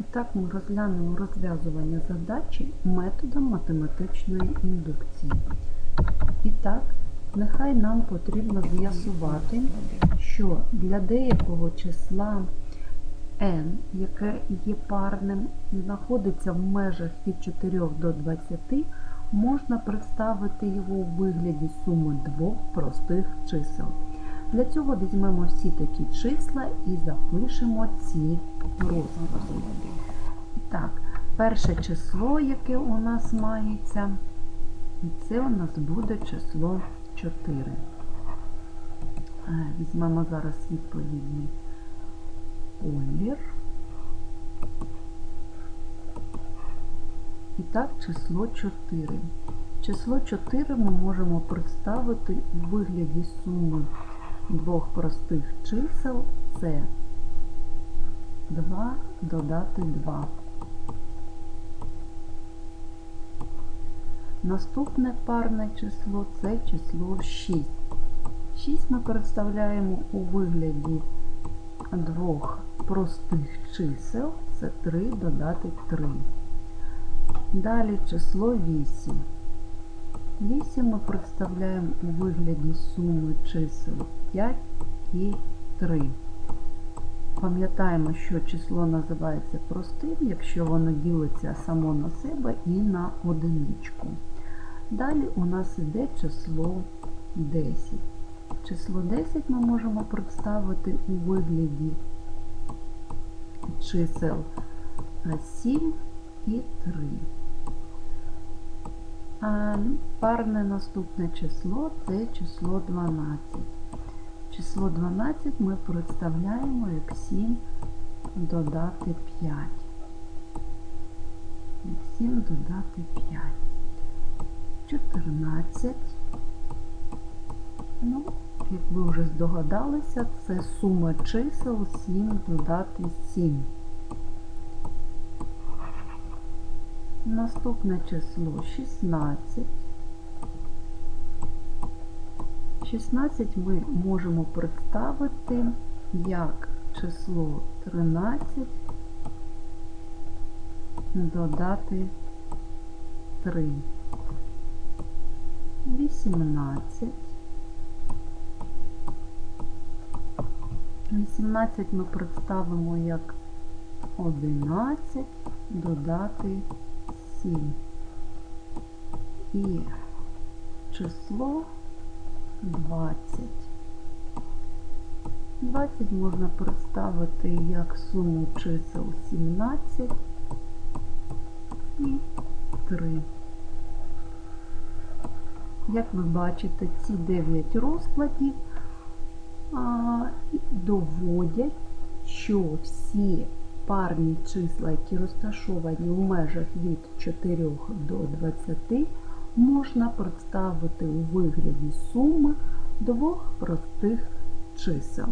І так ми розглянемо розв'язування задачі методом математичної індукції. І так, нехай нам потрібно з'ясувати, що для деякого числа n, яке є парним, знаходиться в межах від 4 до 20, можна представити його у вигляді суми двох простих чисел. Для цього візьмемо всі такі числа і запишемо ці розклади. Так, перше число, яке у нас мається, це у нас буде число 4. Е, Візьмемо зараз відповідний колір. І так, число 4. Число 4 ми можемо представити у вигляді суми двох простих чисел. Це 2 додати 2. Наступне парне число це число 6. 6 ми представляємо у вигляді двох простих чисел. Це 3 додати 3. Далі число 8. 8 ми представляємо у вигляді суми чисел 5 і 3. Пам'ятаємо, що число називається простим, якщо воно ділиться само на себе і на одиничку. Далі у нас іде число 10. Число 10 ми можемо представити у вигляді чисел 7 і 3. Парне наступне число це число 12. Число 12 ми представляємо як 7 додати 5. Як 7 додати 5. 14. Ну, як ви вже здогадалися, це сума чисел 7 додати 7. Наступне число 16. 16 ми можемо представити як число 13 додати 3. 18. 18 ми представимо як 11 додати 7. І число 20. 20 можна представити як суму чисел 17 і 3. Як ви бачите, ці 9 розкладів доводять, що всі парні числа, які розташовані у межах від 4 до 20, можна представити у вигляді суми двох простих чисел.